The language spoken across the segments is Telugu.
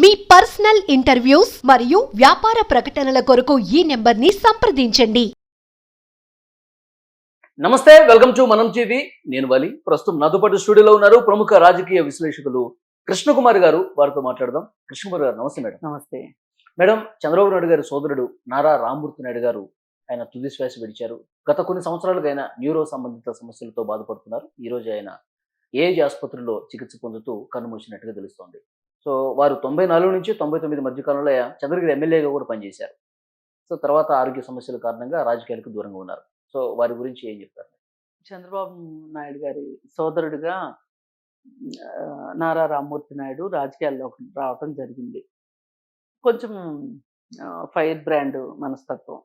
మీ పర్సనల్ ఇంటర్వ్యూస్ మరియు వ్యాపార ప్రకటనల కొరకు ఈ నెంబర్ని సంప్రదించండి. నమస్తే వెల్కమ్ టు మనం టీవీ. నేను వలి. ప్రస్తుతం నాతో పాటు స్టూడియోలో ఉన్నారు ప్రముఖ రాజకీయ విశ్లేషకులు కృష్ణకుమార్ గారు. వారితో మాట్లాడదాం. కృష్ణకుమార్ గారు నమస్తే మేడం. నమస్తే. మేడం చంద్రబాబు నాయుడు గారి సోదరుడు నారా రామ్మూర్తి నాయుడు గారు ఆయన తుది శ్వాస విడిచారు. గత కొన్ని సంవత్సరాలుగా ఆయన న్యూరో సంబంధిత సమస్యలతో బాధపడుతున్నారు. ఈ రోజు ఆయన ఏజ్ ఆసుపత్రిలో చికిత్స పొందుతూ కన్నుమూసినట్టుగా తెలుస్తోంది. సో వారు తొంభై నాలుగు నుంచి తొంభై తొమ్మిది మధ్య కాలంలో చంద్రగిరి ఎమ్మెల్యేగా కూడా పనిచేశారు. సో తర్వాత ఆరోగ్య సమస్యల కారణంగా రాజకీయాలకు దూరంగా ఉన్నారు. సో వారి గురించి ఏం చెప్తారు? చంద్రబాబు నాయుడు గారి సోదరుడిగా నారా రామ్మూర్తి నాయుడు రాజకీయాల్లోకి రావటం జరిగింది. కొంచెం ఫైర్ బ్రాండ్ మనస్తత్వం.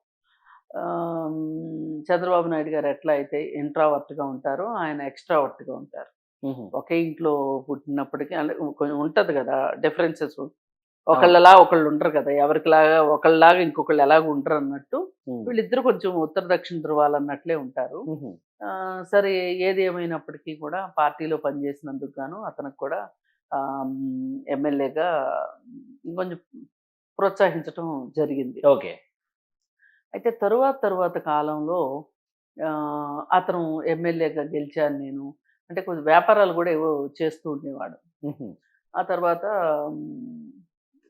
చంద్రబాబు నాయుడు గారు ఎట్లా అయితే ఇంట్రావర్ట్గా ఉంటారో ఆయన ఎక్స్ట్రావర్ట్గా ఉంటారు. ఒకే ఇంట్లో పుట్టినప్పటికీ అంటే కొంచెం ఉంటుంది కదా డిఫరెన్సెస్. ఒకళ్ళలా ఒకళ్ళు ఉండరు కదా ఎవరికిలాగా ఒకళ్ళలాగా ఇంకొకళ్ళు ఎలాగ ఉండరు అన్నట్టు వీళ్ళిద్దరు కొంచెం ఉత్తర దక్షిణ ధృవాలు అన్నట్లే ఉంటారు. సరే ఏది ఏమైనప్పటికీ కూడా పార్టీలో పనిచేసినందుకు గాను అతనికి కూడా ఎమ్మెల్యేగా కొంచెం ప్రోత్సహించడం జరిగింది. ఓకే. అయితే తరువాత తరువాత కాలంలో అతను ఎమ్మెల్యేగా గెలిచాను నేను. అంటే కొంచెం వ్యాపారాలు కూడా ఏవో చేస్తూ ఉండేవాడు. ఆ తర్వాత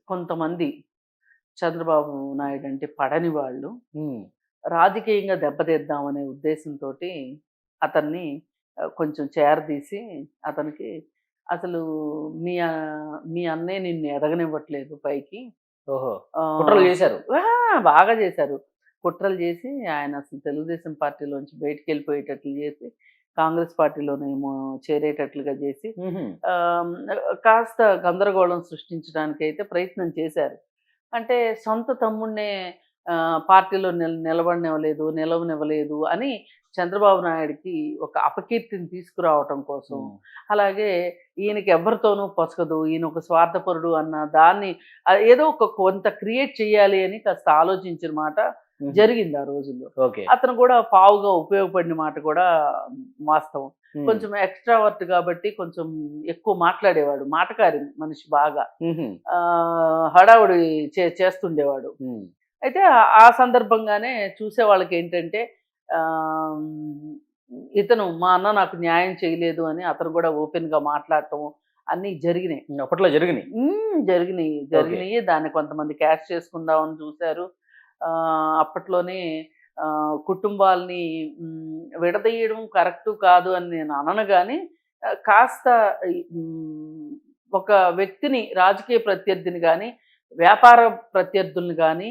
కొంతమంది చంద్రబాబు నాయుడు అంటే పడని వాళ్ళు రాజకీయంగా దెబ్బతీద్దామనే ఉద్దేశంతో అతన్ని కొంచెం చేరదీసి అతనికి అసలు మీ మీ అన్నయ్య నిన్ను ఎదగనివ్వట్లేదు పైకి. కుట్రలు చేశారు. బాగా చేశారు. కుట్రలు చేసి ఆయన అసలు తెలుగుదేశం పార్టీలోంచి బయటికి వెళ్ళిపోయేటట్లు చేసి కాంగ్రెస్ పార్టీలోనేమో చేరేటట్లుగా చేసి కాస్త గందరగోళం సృష్టించడానికి అయితే ప్రయత్నం చేశారు. అంటే సొంత తమ్ముడినే పార్టీలో నిల నిలబడనివ్వలేదు నిలవనివ్వలేదు అని చంద్రబాబు నాయుడికి ఒక అపకీర్తిని తీసుకురావటం కోసం అలాగే ఈయనకి ఎవరితోనూ పొసగదు ఈయన ఒక స్వార్థపరుడు అన్న దాన్ని ఏదో ఒక కొంత క్రియేట్ చేయాలి అని కాస్త ఆలోచించిన మాట జరిగింది ఆ రోజుల్లో. ఓకే. అతను కూడా పావుగా ఉపయోగపడిన మాట కూడా వాస్తవం. కొంచెం ఎక్స్ట్రావర్ట్ కాబట్టి కొంచెం ఎక్కువ మాట్లాడేవాడు మాటకారి మనిషి బాగా. ఆ, హడావుడి చే చేస్తుండేవాడు. అయితే ఆ- సందర్భంగానే చూసే వాళ్ళకి ఏంటంటే ఆ, ఇతను మా అన్న నాకు న్యాయం చేయలేదు అని అతను కూడా ఓపెన్గా మాట్లాడటం అన్నీ జరిగినాయి. అప్పట్లో జరిగినాయి. జరిగినాయి జరిగినాయి. దాన్ని కొంతమంది క్యాష్ చేసుకుందామని చూశారు. అప్పట్లోనే కుటుంబాల్ని విడదీయడం కరెక్ట్ కాదు అని నేను అనను కానీ కాస్త ఒక వ్యక్తిని రాజకీయ ప్రత్యర్థిని కానీ వ్యాపార ప్రత్యర్థుల్ని కానీ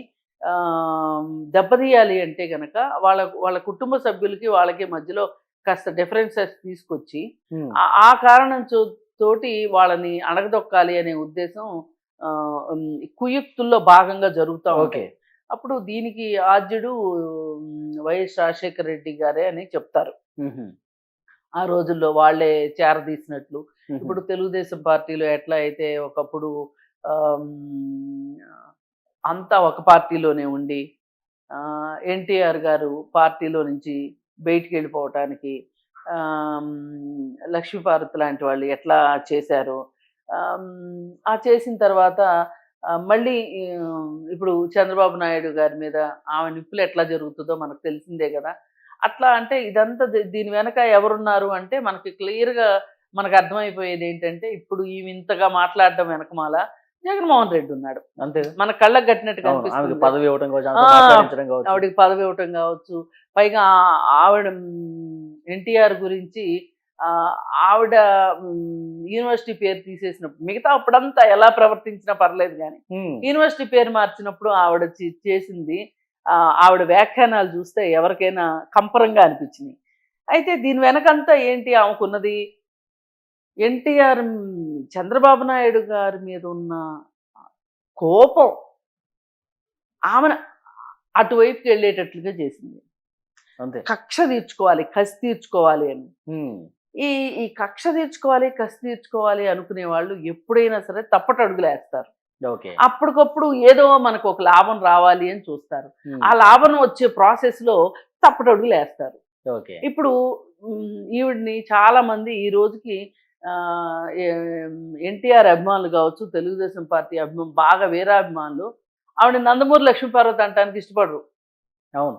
దెబ్బతీయాలి అంటే గనక వాళ్ళ వాళ్ళ కుటుంబ సభ్యులకి వాళ్ళకి మధ్యలో కాస్త డిఫరెన్సెస్ తీసుకొచ్చి ఆ- కారణం తోటి వాళ్ళని అణగదొక్కాలి అనే ఉద్దేశం కుయుక్తుల్లో భాగంగా జరుగుతూ ఓకే. అప్పుడు దీనికి ఆద్యుడు వైఎస్ రాజశేఖర రెడ్డి గారే అని చెప్తారు. ఆ రోజుల్లో వాళ్ళే చేరదీసినట్లు. ఇప్పుడు తెలుగుదేశం పార్టీలో ఎట్లా అయితే ఒకప్పుడు అంతా ఒక పార్టీలోనే ఉండి ఎన్టీఆర్ గారు పార్టీలో నుంచి బయటికి వెళ్ళిపోవటానికి లక్ష్మీపార్వతి లాంటి వాళ్ళు ఎట్లా చేశారో ఆ చేసిన తర్వాత మళ్ళీ ఇప్పుడు చంద్రబాబు నాయుడు గారి మీద ఆమె నిప్పులు ఎట్లా జరుగుతుందో మనకు తెలిసిందే కదా. అట్లా అంటే ఇదంతా దీని వెనక ఎవరున్నారు అంటే మనకి క్లియర్గా మనకు అర్థమైపోయేది ఏంటంటే ఇప్పుడు ఈమె ఇంతగా మాట్లాడడం వెనకమాల జగన్మోహన్ రెడ్డి ఉన్నాడు. అంతే. మన కళ్ళకు కట్టినట్టు అవును, ఆమెకి కనిపిస్తుంది. పదవి ఇవ్వడం ఆవిడకి పదవి ఇవ్వటం కావచ్చు. పైగా ఆవిడ ఎన్టీఆర్ గురించి ఆవిడ యూనివర్సిటీ పేరు తీసేసినప్పుడు మిగతా అప్పుడంతా ఎలా ప్రవర్తించినా పర్లేదు కానీ యూనివర్సిటీ పేరు మార్చినప్పుడు ఆవిడ చేసింది ఆవిడ వ్యాఖ్యానాలు చూస్తే ఎవరికైనా కంపరంగా అనిపించినాయి. అయితే దీని వెనకంతా ఏంటి ఆమెకున్నది? ఎన్టీఆర్ చంద్రబాబు నాయుడు గారి మీద ఉన్న కోపం ఆమెను అటువైపుకి వెళ్ళేటట్లుగా చేసింది. అంతే. కక్ష తీర్చుకోవాలి కసి తీర్చుకోవాలి అని. ఈ ఈ కక్ష తీర్చుకోవాలి కసి తీర్చుకోవాలి అనుకునే వాళ్ళు ఎప్పుడైనా సరే తప్పట అడుగులు వేస్తారు ఓకే. అప్పటికప్పుడు ఏదో మనకు ఒక లాభం రావాలి అని చూస్తారు. ఆ లాభం వచ్చే ప్రాసెస్లో తప్పట అడుగులు వేస్తారు ఓకే. ఇప్పుడు ఈవిడ్ని చాలా మంది ఈ రోజుకి ఎన్టీఆర్ అభిమానులు కావచ్చు తెలుగుదేశం పార్టీ అభిమానులు బాగా వీరాభిమానులు ఆవిడ నందమూరి లక్ష్మీపార్వతి అంటానికి ఇష్టపడరు. అవును.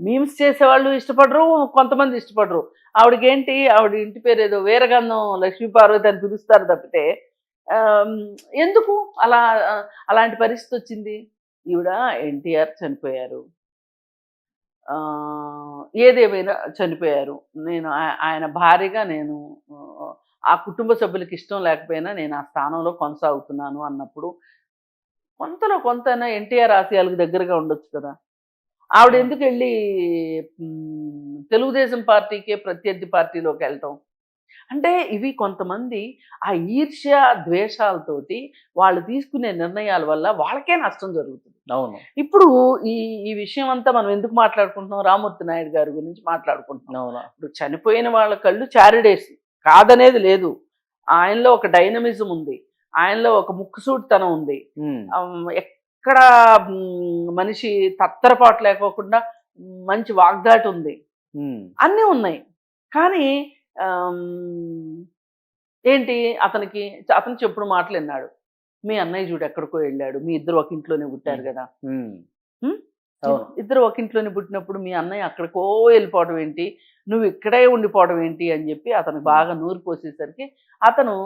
మీమ్స్ చేసేవాళ్ళు ఇష్టపడరు కొంతమంది ఇష్టపడరు. ఆవిడకేంటి ఆవిడ ఇంటి పేరు ఏదో వీరగంధం లక్ష్మీపార్వతి అని పిలుస్తారు తప్పితే ఎందుకు అలా అలాంటి పరిస్థితి వచ్చింది? ఈవిడ ఎన్టీఆర్ చనిపోయారు. ఏదేమైనా చనిపోయారు. నేను ఆయన భార్యగా నేను ఆ, ఆ కుటుంబ సభ్యులకి ఇష్టం లేకపోయినా నేను ఆ స్థానంలో కొనసాగుతున్నాను అన్నప్పుడు కొంతలో కొంత ఎన్టీఆర్ ఆశయాలకు దగ్గరగా ఉండొచ్చు కదా. ఆవిడ ఎందుకు వెళ్ళి తెలుగుదేశం పార్టీకే ప్రత్యర్థి పార్టీలోకి వెళ్ళటం? అంటే ఇవి కొంతమంది ఆ ఈర్ష్య ద్వేషాలతోటి వాళ్ళు తీసుకునే నిర్ణయాల వల్ల వాళ్ళకే నష్టం జరుగుతుంది. అవును. ఇప్పుడు ఈ ఈ విషయం అంతా మనం ఎందుకు మాట్లాడుకుంటున్నాం? రామూర్తి నాయుడు గారి గురించి మాట్లాడుకుంటున్నాం. అవును? ఇప్పుడు చనిపోయిన వాళ్ళ కళ్ళు చారిడేసి కాదనేది లేదు. ఆయనలో ఒక డైనమిజం ఉంది. ఆయనలో ఒక ముక్కుసూటితనం ఉంది. ఎక్కడ మనిషి తత్తరపాటు లేకోకుండా మంచి వాగ్దాటి ఉంది. అన్నీ ఉన్నాయి. కానీ ఏంటి? అతనికి అతను చెప్పుడు మాటలు విన్నాడు. మీ అన్నయ్య చూడు ఎక్కడికో వెళ్ళాడు. మీ ఇద్దరు ఒక ఇంట్లోనే పుట్టారు కదా. ఇద్దరు ఒక ఇంట్లోనే పుట్టినప్పుడు మీ అన్నయ్య అక్కడికో వెళ్ళిపోవడం ఏంటి? నువ్వు ఇక్కడే ఉండిపోవడం ఏంటి? అని చెప్పి అతనికి బాగా నూరు పోసేసరికి అతను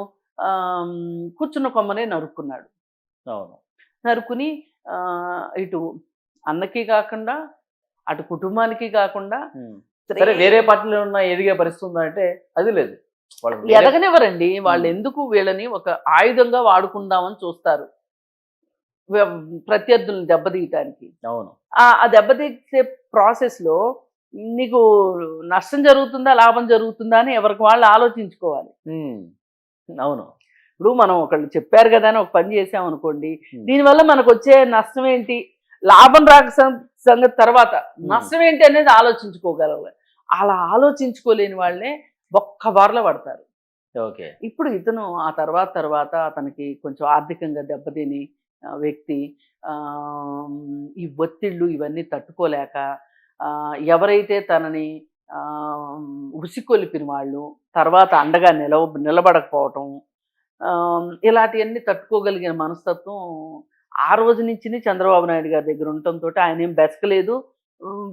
కూర్చున్న కొమ్మనే నరుక్కున్నాడు. అవును. నరుకుని ఇటు అన్నకి కాకుండా అటు కుటుంబానికి కాకుండా. సరే వేరే పార్టీలో ఉన్న ఎదిగే పరిస్థితి ఉందా అంటే అది లేదు. ఎదగనివ్వరండి. వాళ్ళు. ఎందుకు వీళ్ళని ఒక ఆయుధంగా వాడుకుందామని చూస్తారు. ప్రత్యర్థులను దెబ్బతీయటానికి. అవును. ఆ ఆ దెబ్బతీసే ప్రాసెస్లో నీకు నష్టం జరుగుతుందా లాభం జరుగుతుందా అని ఎవరికి వాళ్ళు ఆలోచించుకోవాలి. అవును. ఇప్పుడు మనం ఒకళ్ళు చెప్పారు కదా అని ఒక పని చేసాం అనుకోండి Hmm. దీనివల్ల మనకు వచ్చే నష్టం ఏంటి? లాభం రాక సంగతి తర్వాత నష్టం ఏంటి అనేది ఆలోచించుకోగలరు. అలా ఆలోచించుకోలేని వాళ్ళే ఒక్క బార్లో పడతారు. ఓకే. ఇప్పుడు ఇతను ఆ తర్వాత తర్వాత అతనికి కొంచెం ఆర్థికంగా దెబ్బతిని వ్యక్తి ఈ ఒత్తిళ్ళు ఇవన్నీ తట్టుకోలేక ఎవరైతే తనని ఉసికొలిపిన వాళ్ళు తర్వాత అండగా నిలవ నిలబడకపోవటం ఇలాంటివన్నీ తట్టుకోగలిగిన మనస్తత్వం ఆ రోజు నుంచి చంద్రబాబు నాయుడు గారి దగ్గర ఉండటంతో ఆయన ఏం బెసకలేదు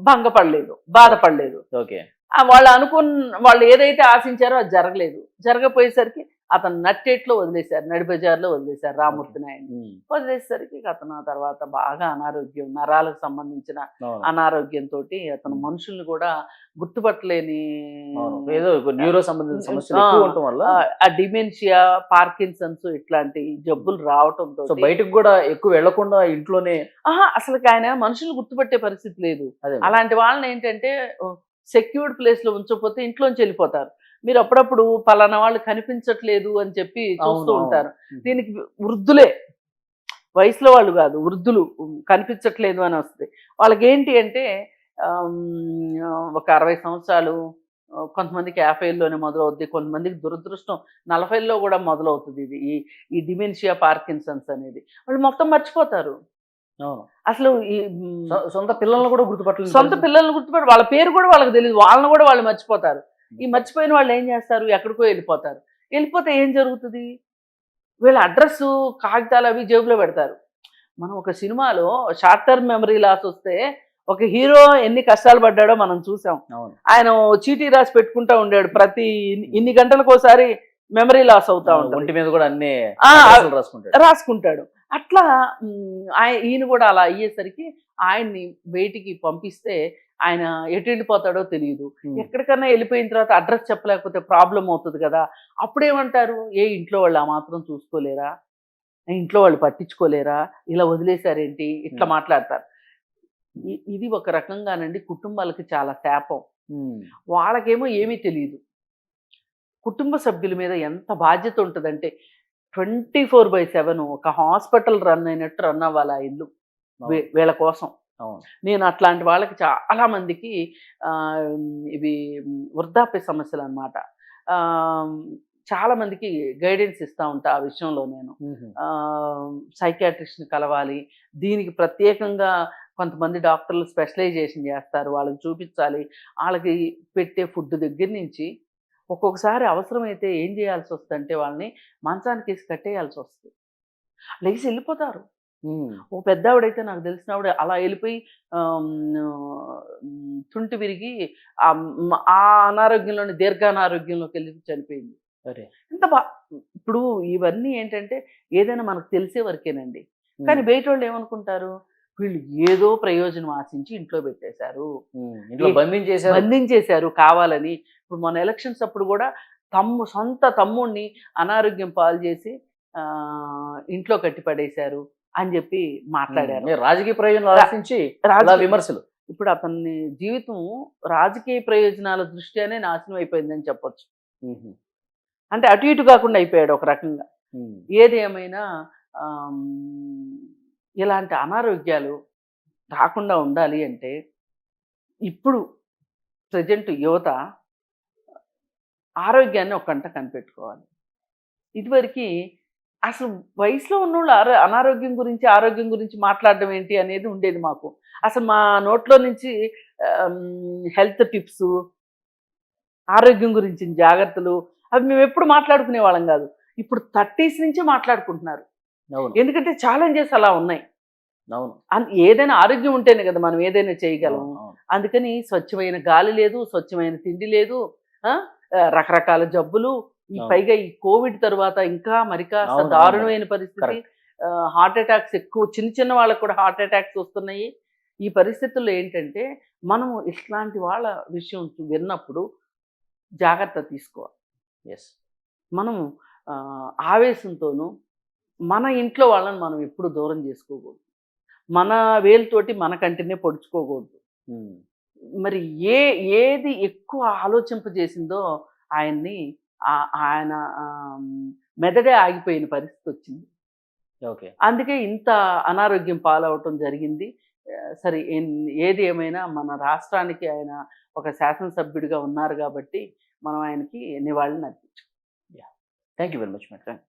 భంగపడలేదు బాధపడలేదు. ఓకే. వాళ్ళు అనుకున్న వాళ్ళు ఏదైతే ఆశించారో అది జరగలేదు. జరగపోయేసరికి అతను నట్టేట్లో వదిలేశారు నడిబజార్లో వదిలేశారు రామూర్తి నాయుడు. వదిలేసరికి అతను ఆ తర్వాత బాగా అనారోగ్యం నరాలకు సంబంధించిన అనారోగ్యంతో అతను మనుషుల్ని కూడా గుర్తుపట్టలేని. ఏదో న్యూరో సంబంధించిన సమస్యలు వల్ల ఆ, డిమెన్షియా పార్కిన్సన్స్ ఇట్లాంటి జబ్బులు రావటంతో బయటకు కూడా ఎక్కువ వెళ్ళకుండా ఇంట్లోనే ఆహా అసలు ఆయన మనుషులు గుర్తుపట్టే పరిస్థితి లేదు. అలాంటి వాళ్ళని ఏంటంటే సెక్యూర్డ్ ప్లేస్లో ఉంచకపోతే ఇంట్లోంచి వెళ్ళిపోతారు. మీరు అప్పుడప్పుడు పలానా వాళ్ళు కనిపించట్లేదు అని చెప్పి చూస్తూ. ఉంటారు. దీనికి వృద్ధులే. వయసులో వాళ్ళు కాదు వృద్ధులు కనిపించట్లేదు అని వస్తుంది. వాళ్ళకి ఏంటి అంటే ఒక అరవై సంవత్సరాలు కొంతమందికి యాభైల్లోనే మొదలవుద్ది కొంతమందికి దురదృష్టం నలభైల్లో కూడా మొదలవుతుంది ఇది ఈ ఈ డిమెన్షియా పార్కిన్సన్స్ అనేది. వాళ్ళు మొత్తం మర్చిపోతారు. అసలు ఈ సొంత పిల్లల్ని కూడా గుర్తుపట్టలేదు సొంత పిల్లల్ని గుర్తుపడి వాళ్ళ పేరు కూడా వాళ్ళకి తెలియదు వాళ్ళని కూడా వాళ్ళు మర్చిపోతారు. ఈ మర్చిపోయిన వాళ్ళు ఏం చేస్తారు? ఎక్కడికో వెళ్ళిపోతారు. వెళ్ళిపోతే ఏం జరుగుతుంది? వీళ్ళ అడ్రస్ కాగితాలు అవి జేబులో పెడతారు. మనం ఒక సినిమాలో షార్ట్ టర్మ్ మెమరీ లాస్ వస్తే ఒక హీరో ఎన్ని కష్టాలు పడ్డాడో మనం చూసాం. ఆయన చీటీ రాసి పెట్టుకుంటా ఉండాడు ప్రతి ఇన్ని- ఇన్ని గంటలకు ఒకసారి మెమరీ లాస్ అవుతా ఒంటి మీద కూడా అన్ని రాసుకుంటాడు. రాసుకుంటాడు. అట్లా ఈయన కూడా అలా అయ్యేసరికి ఆయన్ని బయటికి పంపిస్తే ఆయన ఎటు వెళ్ళిపోతాడో తెలియదు. ఎక్కడికన్నా వెళ్ళిపోయిన తర్వాత అడ్రస్ చెప్పలేకపోతే ప్రాబ్లం అవుతుంది కదా. అప్పుడేమంటారు? ఏ ఇంట్లో వాళ్ళు ఆ మాత్రం చూసుకోలేరా? ఇంట్లో వాళ్ళు పట్టించుకోలేరా? ఇలా వదిలేశారేంటి? ఇట్లా. మాట్లాడతారు. ఇది ఒక రకంగానండి కుటుంబాలకి చాలా శాపం. వాళ్ళకేమో ఏమీ తెలియదు కుటుంబ సభ్యుల మీద ఎంత బాధ్యత ఉంటుందంటే ట్వంటీ ఫోర్ బై సెవెన్ ఒక హాస్పిటల్ రన్ అయినట్టు రన్ అవ్వాలి ఆ ఇల్లు. వీళ్ళ కోసం. నేను అట్లాంటి వాళ్ళకి చాలా మందికి ఇవి వృద్ధాప్య సమస్యలు అనమాట చాలా మందికి గైడెన్స్ ఇస్తూ ఉంటా ఆ విషయంలో నేను. సైకాట్రిస్ట్ని కలవాలి. దీనికి ప్రత్యేకంగా కొంతమంది డాక్టర్లు స్పెషలైజేషన్ చేస్తారు. వాళ్ళకి చూపించాలి. వాళ్ళకి పెట్టే ఫుడ్ దగ్గర నుంచి ఒక్కొక్కసారి అవసరమైతే ఏం చేయాల్సి వస్తుందంటే వాళ్ళని మంచానికి వేసి కట్టేయాల్సి వస్తుంది లేచి వెళ్ళిపోతారు. ఓ పెద్ద ఆవిడైతే నాకు తెలిసిన ఆవిడ అలా వెళ్ళిపోయి తుంటి విరిగి ఆ అనారోగ్యంలోని దీర్ఘానారోగ్యంలోకి వెళ్ళి చనిపోయింది. సరే ఎంత బా ఇప్పుడు ఇవన్నీ ఏంటంటే ఏదైనా మనకు తెలిసే వరకేనండి. కానీ బయట వాళ్ళు ఏమనుకుంటారు? వీళ్ళు ఏదో ప్రయోజనం ఆశించి ఇంట్లో పెట్టేశారు. బంధించేశారు. బంధించేశారు కావాలని. ఇప్పుడు మన ఎలక్షన్స్ అప్పుడు కూడా తమ్ము సొంత తమ్ముడిని అనారోగ్యం పాలు చేసి ఇంట్లో కట్టి పడేశారు అని చెప్పి మాట్లాడారు. రాజకీయ ప్రయోజనాలు రాజకీయ- విమర్శలు. ఇప్పుడు అతని జీవితం రాజకీయ ప్రయోజనాల దృష్ట్యానే నాశనం అయిపోయిందని చెప్పొచ్చు. అంటే అటు ఇటు కాకుండా అయిపోయాడు ఒక రకంగా. ఏది ఏమైనా ఇలాంటి అనారోగ్యాలు రాకుండా ఉండాలి అంటే ఇప్పుడు ప్రజెంట్ యువత ఆరోగ్యాన్ని ఒక కంట కనిపెట్టుకోవాలి. ఇదివరకు అసలు వయసులో ఉన్నోళ్ళు ఆరో అనారోగ్యం గురించి ఆరోగ్యం గురించి మాట్లాడడం ఏంటి అనేది ఉండేది మాకు. అసలు మా నోట్లో నుంచి హెల్త్ టిప్స్ ఆరోగ్యం గురించి జాగ్రత్తలు అవి మేము ఎప్పుడు మాట్లాడుకునే వాళ్ళం కాదు. ఇప్పుడు థర్టీస్ నుంచి మాట్లాడుకుంటున్నారు. ఎందుకంటే ఛాలెంజెస్ అలా ఉన్నాయి. ఏదైనా ఆరోగ్యం ఉంటేనే కదా మనం ఏదైనా చేయగలం. అందుకని స్వచ్ఛమైన గాలి లేదు స్వచ్ఛమైన తిండి లేదు రకరకాల జబ్బులు ఈ. పైగా ఈ కోవిడ్ తర్వాత ఇంకా మరి కాస్త అవును, అవును. దారుణమైన పరిస్థితి. హార్ట్ అటాక్స్ ఎక్కువ చిన్న చిన్న వాళ్ళకు కూడా హార్ట్ అటాక్స్ వస్తున్నాయి. ఈ పరిస్థితుల్లో ఏంటంటే మనము ఇట్లాంటి వాళ్ళ విషయం విన్నప్పుడు జాగ్రత్త తీసుకోవాలి. ఎస్ మనం ఆవేశంతోనూ మన ఇంట్లో వాళ్ళని మనం ఎప్పుడు దూరం చేసుకోకూడదు. మన వేలుతోటి మన కంటినే పొడుచుకోకూడదు. మరి ఏ ఏది ఎక్కువ ఆలోచింపజేసిందో ఆయన్ని ఆయన మెదడే ఆగిపోయిన పరిస్థితి వచ్చింది ఓకే. అందుకే ఇంత అనారోగ్యం పాలవటం జరిగింది. సరే ఏది ఏమైనా మన రాష్ట్రానికి ఆయన ఒక శాసనసభ్యుడిగా ఉన్నారు కాబట్టి మనం ఆయనకి నివాళిని అర్పించాం thank you very much madam.